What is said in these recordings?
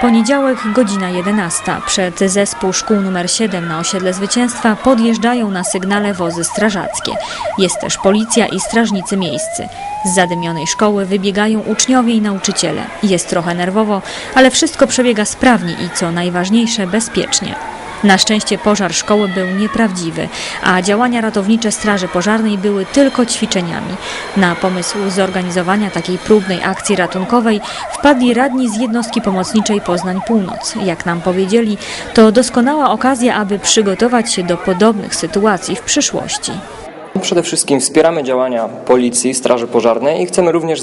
Poniedziałek, godzina 11. Przed zespół szkół nr 7 na osiedle Zwycięstwa podjeżdżają na sygnale wozy strażackie. Jest też policja i strażnicy miejscy. Z zadymionej szkoły wybiegają uczniowie i nauczyciele. Jest trochę nerwowo, ale wszystko przebiega sprawnie i co najważniejsze bezpiecznie. Na szczęście pożar szkoły był nieprawdziwy, a działania ratownicze Straży Pożarnej były tylko ćwiczeniami. Na pomysł zorganizowania takiej próbnej akcji ratunkowej wpadli radni z jednostki pomocniczej Poznań Północ. Jak nam powiedzieli, to doskonała okazja, aby przygotować się do podobnych sytuacji w przyszłości. Przede wszystkim wspieramy działania Policji, Straży Pożarnej i chcemy również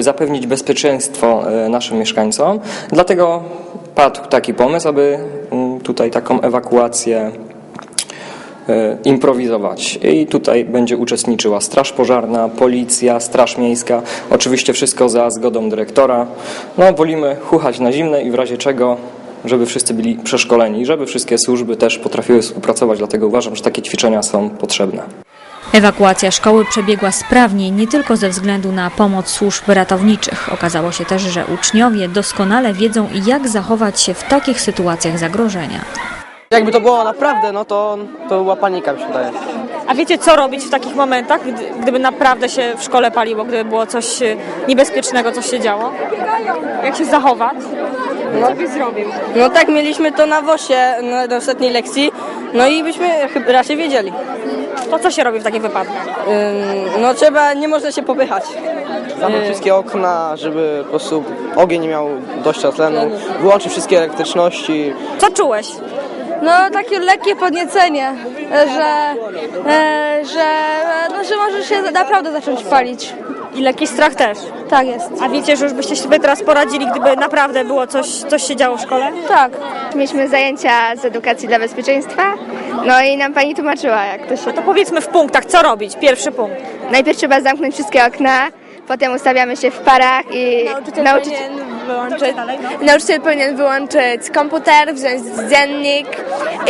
zapewnić, bezpieczeństwo e, naszym mieszkańcom. Dlatego padł taki pomysł, aby mm, tutaj taką ewakuację e, improwizować. I tutaj będzie uczestniczyła Straż Pożarna, Policja, Straż Miejska. Oczywiście wszystko za zgodą dyrektora. No, wolimy chuchać na zimne i w razie czego żeby wszyscy byli przeszkoleni, żeby wszystkie służby też potrafiły współpracować, dlatego uważam, że takie ćwiczenia są potrzebne. Ewakuacja szkoły przebiegła sprawnie nie tylko ze względu na pomoc służb ratowniczych. Okazało się też, że uczniowie doskonale wiedzą, jak zachować się w takich sytuacjach zagrożenia. Jakby to było naprawdę, no to, to była panika, mi się wydaje. A wiecie, co robić w takich momentach, gdy, gdyby naprawdę się w szkole paliło, gdyby było coś e, niebezpiecznego, coś się działo? Jak się zachować? Co byś zrobił? No tak, mieliśmy to na WOSie na na ostatniej lekcji, no i byśmy chyba raczej wiedzieli. To co się robi w takich wypadkach? Ym, No trzeba, nie można się popychać. Zamknąć wszystkie okna, żeby po prostu ogień nie miał dość tlenu, wyłączyć wszystkie elektryczności. Co czułeś? No takie lekkie podniecenie, że, e, że, no, że może się naprawdę zacząć palić. I lekki strach też. Tak jest. A wiecie, że już byście sobie teraz poradzili, gdyby naprawdę było coś, coś się działo w szkole? Tak. Mieliśmy zajęcia z edukacji dla bezpieczeństwa, no i nam pani tłumaczyła, jak to się... To powiedzmy w punktach, co robić? Pierwszy punkt. Najpierw trzeba zamknąć wszystkie okna, potem ustawiamy się w parach i nauczyciel... Wyłączyć dalej, no. Nauczyciel powinien wyłączyć komputer, wziąć dziennik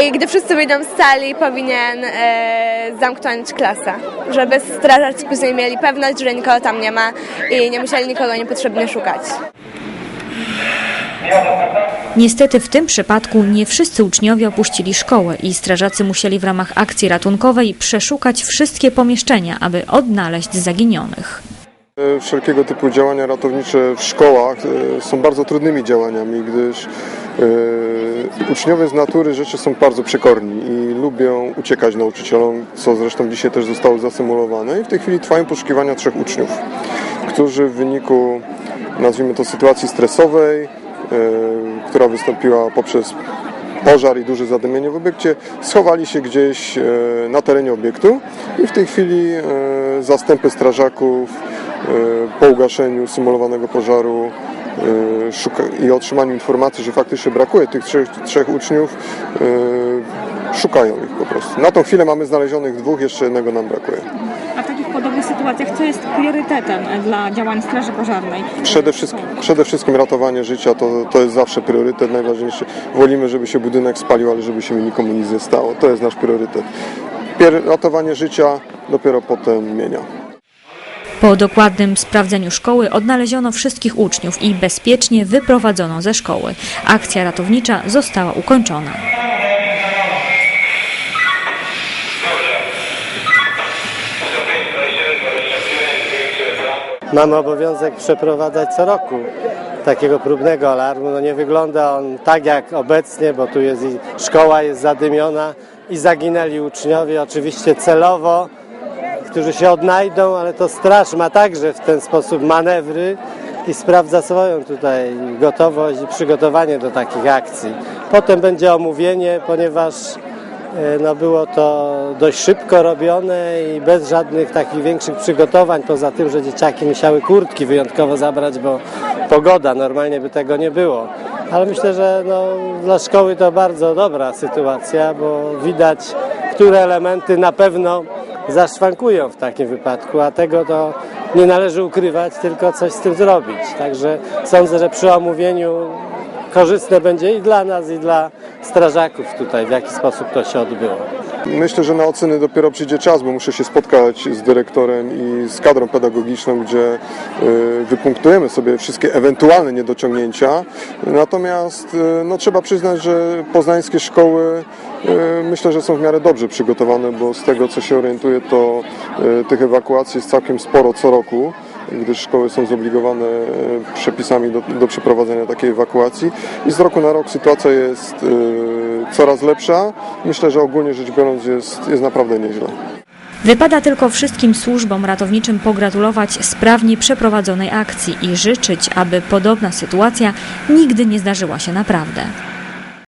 i gdy wszyscy wyjdą z sali, powinien e, zamknąć klasę, żeby strażacy później mieli pewność, że nikogo tam nie ma i nie musieli nikogo niepotrzebnie szukać. Niestety w tym przypadku nie wszyscy uczniowie opuścili szkołę i strażacy musieli w ramach akcji ratunkowej przeszukać wszystkie pomieszczenia, aby odnaleźć zaginionych. E, Wszelkiego typu działania ratownicze w szkołach e, są bardzo trudnymi działaniami, gdyż e, uczniowie z natury rzeczy są bardzo przekorni i lubią uciekać nauczycielom, co zresztą dzisiaj też zostało zasymulowane. I w tej chwili trwają poszukiwania trzech uczniów, którzy w wyniku, nazwijmy to, sytuacji stresowej, która wystąpiła poprzez pożar i duże zadymienie w obiekcie, schowali się gdzieś e, na terenie obiektu i w tej chwili e, zastępy strażaków po ugaszeniu symulowanego pożaru i otrzymaniu informacji, że faktycznie brakuje tych trzech, trzech uczniów, szukają ich po prostu. Na tą chwilę mamy znalezionych dwóch, jeszcze jednego nam brakuje. Podobnych sytuacjach co jest priorytetem dla działań Straży Pożarnej? Przede wszystkim, przede wszystkim ratowanie życia to, to jest zawsze priorytet najważniejszy. Wolimy, żeby się budynek spalił, ale żeby się nikomu nic nie stało. To jest nasz priorytet. Pier- ratowanie życia, dopiero potem mienia. Po dokładnym sprawdzeniu szkoły odnaleziono wszystkich uczniów i bezpiecznie wyprowadzono ze szkoły. Akcja ratownicza została ukończona. Mamy obowiązek przeprowadzać co roku takiego próbnego alarmu. No nie wygląda on tak jak obecnie, bo tu jest i szkoła jest zadymiona i zaginęli uczniowie, oczywiście celowo, którzy się odnajdą, ale to straż ma także w ten sposób manewry i sprawdza swoją tutaj gotowość i przygotowanie do takich akcji. Potem będzie omówienie, ponieważ No było to dość szybko robione i bez żadnych takich większych przygotowań, poza tym, że dzieciaki musiały kurtki wyjątkowo zabrać, bo pogoda, normalnie by tego nie było. Ale myślę, że no, dla szkoły to bardzo dobra sytuacja, bo widać, które elementy na pewno zaszwankują w takim wypadku, a tego to nie należy ukrywać, tylko coś z tym zrobić. Także sądzę, że przy omówieniu korzystne będzie i dla nas, i dla strażaków tutaj, w jaki sposób to się odbyło. Myślę, że na oceny dopiero przyjdzie czas, bo muszę się spotkać z dyrektorem i z kadrą pedagogiczną, gdzie y, wypunktujemy sobie wszystkie ewentualne niedociągnięcia. Natomiast y, no, trzeba przyznać, że poznańskie szkoły y, myślę, że są w miarę dobrze przygotowane, bo z tego co się orientuję, to tych ewakuacji jest całkiem sporo co roku gdyż szkoły są zobligowane e, przepisami do, do przeprowadzenia takiej ewakuacji i z roku na rok sytuacja jest e, coraz lepsza. Myślę, że ogólnie rzecz biorąc jest, jest naprawdę nieźle. Wypada tylko wszystkim służbom ratowniczym pogratulować sprawnie przeprowadzonej akcji i życzyć, aby podobna sytuacja nigdy nie zdarzyła się naprawdę.